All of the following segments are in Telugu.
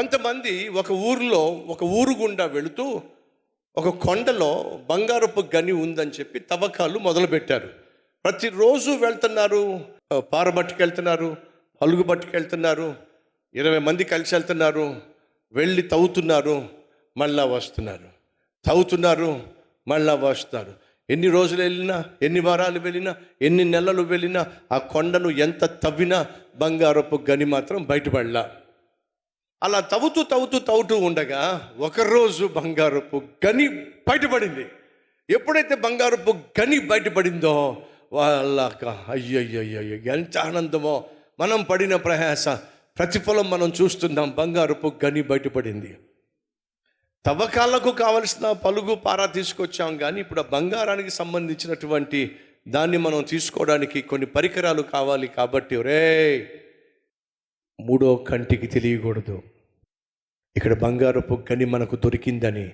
కొంతమంది ఒక ఊరిలో ఒక ఊరు గుండా వెళుతూ ఒక కొండలో బంగారపు గని ఉందని చెప్పి తవ్వకాలు మొదలుపెట్టారు. ప్రతిరోజు వెళ్తున్నారు పార పట్టుకెళ్తున్నారు పలుగు పట్టుకెళ్తున్నారు ఇరవై మంది కలిసి వెళ్తున్నారు వెళ్ళి తవ్వుతున్నారు మళ్ళా వస్తున్నారు. తవ్వుతున్నారు మళ్ళా వస్తున్నారు. ఎన్ని రోజులు వెళ్ళినా ఎన్ని వారాలు వెళ్ళినా ఎన్ని నెలలు వెళ్ళినా ఆ కొండను ఎంత తవ్వినా బంగారపు గని మాత్రం బయటపడలా. అలా తవ్వుతూ తవ్వుతూ తవ్వుతూ ఉండగా ఒకరోజు బంగారపు గని బయటపడింది. ఎప్పుడైతే బంగారపు గని బయటపడిందో వాళ్ళ అయ్యయ్యయ్యో ఎంత ఆనందమో మనం పడిన ప్రయాస ప్రతిఫలం మనం చూస్తున్నాం బంగారపు గని బయటపడింది తవ్వకాలకు కావలసిన పలుగు పారా తీసుకొచ్చాం కానీ ఇప్పుడు ఆ బంగారానికి సంబంధించినటువంటి దాన్ని మనం తీసుకోవడానికి కొన్ని పరికరాలు కావాలి కాబట్టి రే మూడో కంటికి తెలియకూడదు ఇక్కడ బంగారపు గని మనకు దొరికిందని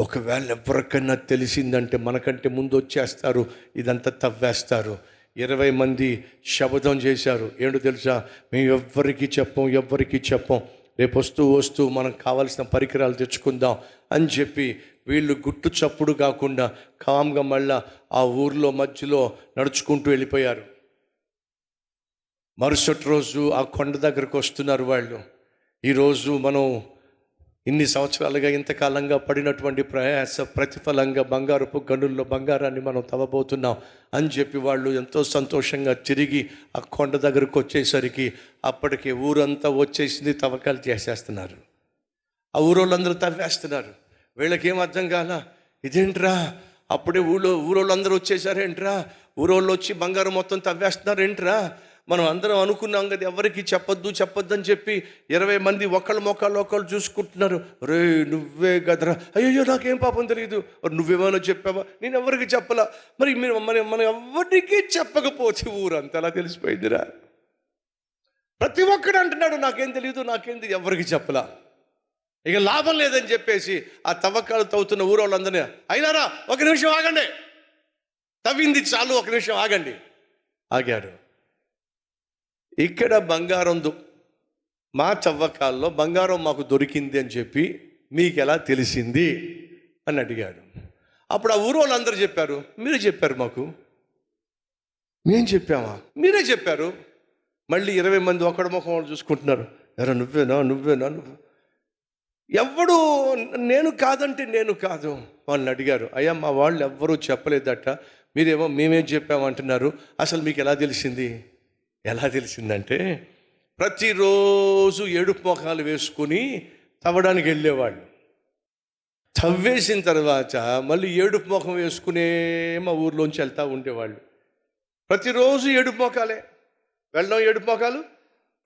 ఒకవేళ ఎవరికన్నా తెలిసిందంటే మనకంటే ముందు వచ్చేస్తారు ఇదంతా తవ్వేస్తారు. ఇరవై మంది శబదం చేశారు. ఏంటో తెలుసా? మేము ఎవ్వరికి చెప్పం ఎవ్వరికి చెప్పం. రేపు వస్తూ వస్తూ మనకు కావాల్సిన పరికరాలు తెచ్చుకుందాం అని చెప్పి వీళ్ళు గుట్టు చప్పుడు కాకుండా కామ్గా మళ్ళా ఆ ఊర్లో మధ్యలో నడుచుకుంటూ వెళ్ళిపోయారు. మరుసటి రోజు ఆ కొండ దగ్గరకు వస్తున్నారు వాళ్ళు. ఈరోజు మనం ఇన్ని సంవత్సరాలుగా ఇంతకాలంగా పడినటువంటి ప్రయాస ప్రతిఫలంగా బంగారపు గనుల్లో బంగారాన్ని మనం తవ్వబోతున్నాం అని చెప్పి వాళ్ళు ఎంతో సంతోషంగా తిరిగి ఆ కొండ దగ్గరకు వచ్చేసరికి అప్పటికి ఊరంతా వచ్చేసింది తవ్వకాలు చేసేస్తున్నారు. ఆ ఊరోళ్ళందరూ తవ్వేస్తున్నారు. వీళ్ళకేం అర్థం కాల? ఇదేంట్రా? అప్పుడే ఊళ్ళో ఊరోళ్ళందరూ వచ్చేసారేంట్రా? ఊరోళ్ళు వచ్చి బంగారం మొత్తం తవ్వేస్తున్నారు ఏంట్రా మనం అందరం అనుకున్నాం కదా ఎవరికి చెప్పొద్దు చెప్పొద్దు అని చెప్పి ఇరవై మంది ఒకళ్ళ మొక్కలు ఒకళ్ళు చూసుకుంటున్నారు. రే నువ్వే కదరా. అయ్యో నాకేం పాపం తెలియదు నువ్వేమైనా చెప్పావా? నేను ఎవరికి చెప్పలా? మరి మీరు మన మనం ఎవరికి చెప్పకపోతే ఊరంతా అలా తెలిసిపోయిందిరా. ప్రతి ఒక్కడు అంటున్నాడు నాకేం తెలియదు నాకేం తెలియదు ఎవరికి చెప్పలా? ఇక లాభం లేదని చెప్పేసి ఆ తవ్వకాలు తవ్వుతున్న ఊరోళ్ళందరినీ అయినారా? ఒక నిమిషం ఆగండి. తవ్వింది చాలు ఒక నిమిషం ఆగండి. ఆగారు. ఇక్కడ బంగారం మా చవ్వకాల్లో బంగారం మాకు దొరికింది అని చెప్పి మీకు ఎలా తెలిసింది? అని అడిగాడు. అప్పుడు ఆ ఊరు వాళ్ళు అందరు చెప్పారు మీరే చెప్పారు మాకు. మేం చెప్పామా? మీరే చెప్పారు. మళ్ళీ ఇరవై మంది ఒకడి ముఖం వాళ్ళు చూసుకుంటున్నారు. ఎరా నువ్వేనా? నువ్వేనా? నువ్వు? ఎవడు నేను కాదంటే నేను కాదు. వాళ్ళని అడిగారు. అయ్యా మా వాళ్ళు ఎవ్వరూ చెప్పలేదట. మీరేమో మేమేం చెప్పామంటున్నారు? అసలు మీకు ఎలా తెలిసింది? ఎలా తెలిసిందంటే ప్రతిరోజు ఏడుపు మొఖాలు వేసుకుని తవ్వడానికి వెళ్ళేవాళ్ళు. తవ్వేసిన తర్వాత మళ్ళీ ఏడుపు ముఖం వేసుకునే మా ఊర్లోంచి వెళ్తూ ఉండేవాళ్ళు. ప్రతిరోజు ఏడుపు మొఖాలే. వెళ్ళడం ఏడుపు మొఖాలు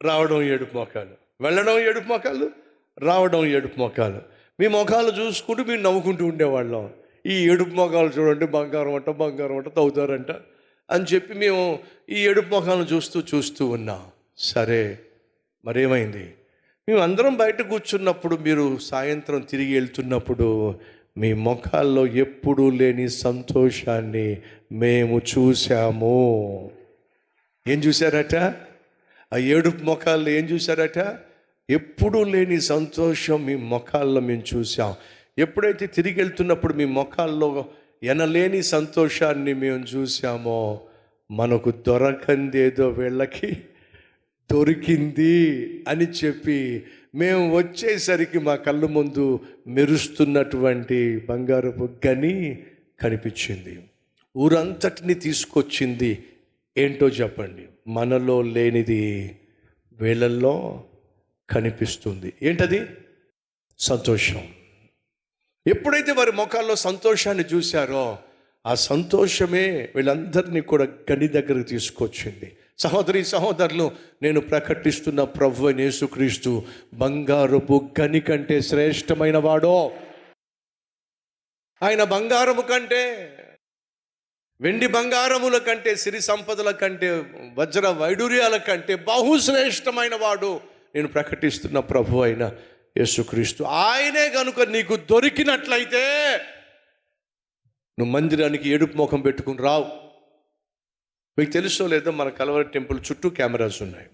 రావడం ఏడుపు మొఖాలు. వెళ్ళడం ఏడుపు మొఖాలు రావడం ఏడుపు మొఖాలు. మీ ముఖాలు చూసుకుంటూ మీరు నవ్వుకుంటూ ఉండేవాళ్ళం. ఈ ఏడుపు మొఖాలు చూడండి బంగారం అంట బంగారం అంట తవ్వుతారంట. అని చెప్పి మేము ఈ ఏడుపు మొఖాలను చూస్తూ చూస్తూ ఉన్నాం. సరే మరేమైంది? మేము అందరం బయట కూర్చున్నప్పుడు మీరు సాయంత్రం తిరిగి వెళ్తున్నప్పుడు మీ ముఖాల్లో ఎప్పుడూ లేని సంతోషాన్ని మేము చూసాము ఏం చూశారట? ఆ ఏడుపు ముఖాల్లో ఏం చూశారట? ఎప్పుడూ లేని సంతోషం మీ ముఖాల్లో మేము చూసాం ఎప్పుడైతే తిరిగి వెళ్తున్నప్పుడు మీ ముఖాల్లో ఎనలేని సంతోషాన్ని మేము చూసామో మనకు దొరకందేదో వీళ్ళకి దొరికింది అని చెప్పి మేము వచ్చేసరికి మా కళ్ళ ముందు మెరుస్తున్నటువంటి బంగారపు గని కనిపించింది. ఊరంతటిని తీసుకొచ్చింది. ఏంటో చెప్పండి. మనలో లేనిది వీళ్ళల్లో కనిపిస్తుంది. ఏంటది? సంతోషం. ఎప్పుడైతే వారి ముఖాల్లో సంతోషాన్ని చూశారో ఆ సంతోషమే వీళ్ళందరినీ కూడా గని దగ్గరకు తీసుకొచ్చింది. సహోదరి సహోదరులు నేను ప్రకటిస్తున్న ప్రభు యేసుక్రీస్తు బంగారపు గని కంటే శ్రేష్టమైన వాడో. ఆయన బంగారము కంటే వెండి బంగారముల కంటే సిరి సంపదల కంటే వజ్ర వైడూర్యాల కంటే బహుశ్రేష్టమైన వాడు నేను ప్రకటిస్తున్న ప్రభు అయిన యేసుక్రీస్తు. ఆయనే కనుక నీకు దొరికినట్లయితే నువ్వు మందిరానికి ఏడుపు ముఖం పెట్టుకుని రావు. మీకు తెలుసో లేదో మన కలవరి టెంపుల్ చుట్టూ కెమెరాస్ ఉన్నాయి.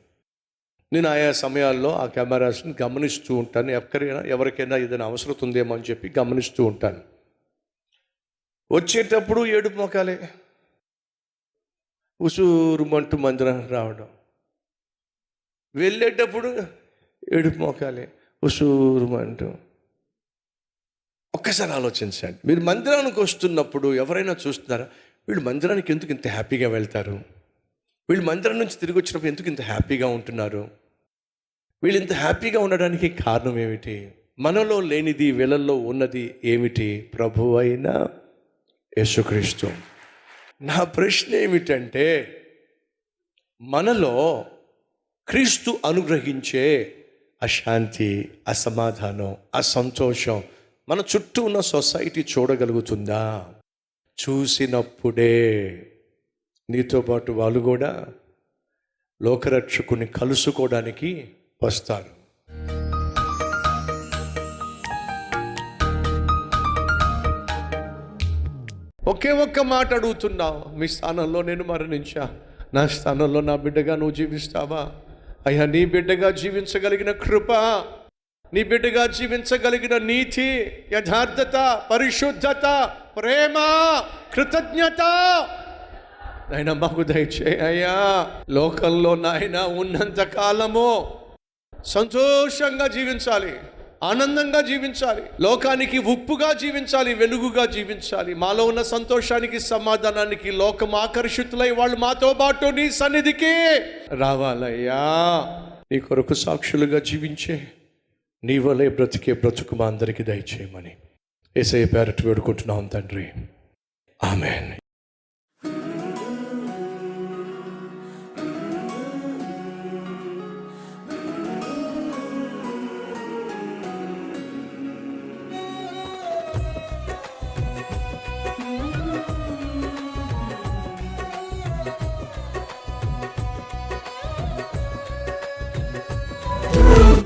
నేను ఆయా సమయాల్లో ఆ కెమెరాస్ని గమనిస్తూ ఉంటాను. ఎక్కడైనా ఎవరికైనా ఏదైనా అవసరం ఉందేమో అని చెప్పి గమనిస్తూ ఉంటాను. వచ్చేటప్పుడు ఏడుపు మొకాలే ఉసూరుమంటూ మందిరానికి రావడం. వెళ్ళేటప్పుడు ఏడుపు మొఖాలే. ఉసూరుమంటూ ఒక్కసారి ఆలోచించండి. మీరు మందిరానికి వస్తున్నప్పుడు ఎవరైనా చూస్తున్నారా? వీళ్ళు మందిరానికి ఎందుకు ఇంత హ్యాపీగా వెళ్తారు? వీళ్ళు మందిరం నుంచి తిరిగి వచ్చినప్పుడు ఎందుకు ఇంత హ్యాపీగా ఉంటున్నారు? వీళ్ళు ఇంత హ్యాపీగా ఉండడానికి కారణం ఏమిటి? మనలో లేనిది వీళ్ళల్లో ఉన్నది ఏమిటి? ప్రభు అయిన యేసుక్రీస్తు. నా ప్రశ్న ఏమిటంటే మనలో క్రీస్తు అనుగ్రహించే అశాంతి అసమాధానం అసంతోషం మన చుట్టూ ఉన్న సొసైటీ చూడగలుగుతుందా? చూసినప్పుడే నీతో పాటు వాళ్ళు కూడా లోకరక్షకుని కలుసుకోవడానికి వస్తారు. ఒకే ఒక్క మాట అడుగుతున్నావు మీ స్థానంలో నేను మరణించా. నా స్థానంలో నా బిడ్డగా నువ్వు జీవిస్తావా? అయ్యా నీ బిడ్డగా జీవించగలిగిన కృప నీ బిడ్డగా జీవించగలిగిన నీతి యథార్థత పరిశుద్ధత ప్రేమ కృతజ్ఞత. నాయన మాకు దయచే అయ్యా. లోకంలో నాయన ఉన్నంత కాలము సంతోషంగా జీవించాలి. ఆనందంగా జీవించాలి. లోకానికి ఉప్పుగా జీవించాలి వెలుగుగా జీవించాలి. మాలో ఉన్న సంతోషానికి సమాధానానికి లోకం ఆకర్షితులై వాళ్ళు మాతో పాటు నీ సన్నిధికి రావాలయ్యా. నీ కొరకు సాక్షులుగా జీవించే నీ వలే బ్రతికే బ్రతుకు మా అందరికీ దయచేయమని. ఏసఐ పేరట్ వేడుకుంటున్నాం తండ్రి. ఆమెన్.